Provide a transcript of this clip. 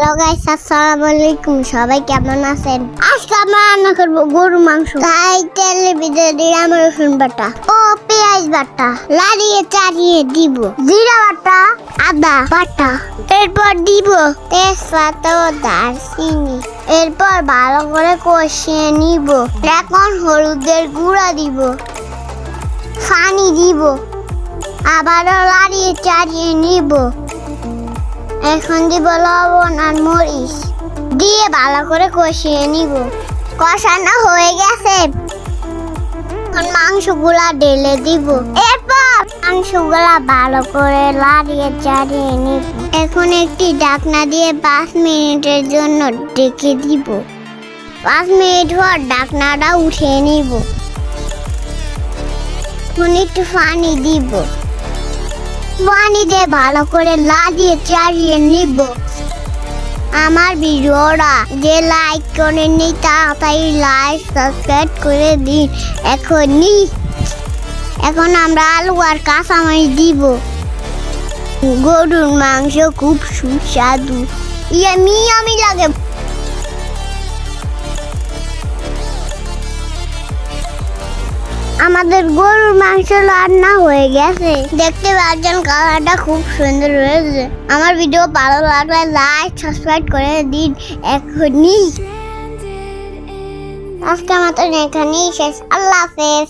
Hello guys আসসালামু আলাইকুম। সবাই কেমন আছেন? আজকে আমরা রান্না করব গরু মাংস। তাই তেলে ভিতরে দিলাম রসুন বাটা ও পেঁয়াজ বাটা। লাড়িয়ে চাড়িয়ে দিব। জিরা বাটা, আদা বাটা। এরপর দিব তেজপাতা ও দারচিনি। এরপর ভালো করে কষিয়ে নিব। এখন হলুদের গুঁড়া দিব। পানি দিব। আবারও লাড়িয়ে চাড়িয়ে নিব। এখন দিব লবণ আর মরিচ। দিয়ে ভালো করে কষিয়ে নিব। কষানো হয়ে গেছে। এখন মাংসগুলা ঢেলে দিব। এরপর মাংসগুলা ভালো করে লাড়িয়ে চাড়িয়ে নিব। এখন একটি ঢাকনা দিয়ে পাঁচ মিনিটের জন্য ডেকে দিব। পাঁচ মিনিট পর ঢাকনাটা উঠিয়ে নিব। এখন একটু পানি দিব। পানি দিয়ে ভালো করে লাগিয়ে চালিয়ে নিব। আমার ভিডিওটা যে লাইক করেননি তাড়াতাড়ি লাইক সাবস্ক্রাইব করে দিন। এখনই, এখন আমরা আলু আর কাঁচামরিচ দিব। গরুর মাংস খুব সুস্বাদু। ইয়ামি, আমি লাগে আমাদের গরুর মাংস রান্না হয়ে গেছে। দেখতে পাচ্ছেন কালারটা খুব সুন্দর হয়েছে। আমার ভিডিও ভালো লাগলে লাইক সাবস্ক্রাইব করে দিন এখনই। আজকে আমাদের এখানেই শেষ। আল্লাহ হাফেজ।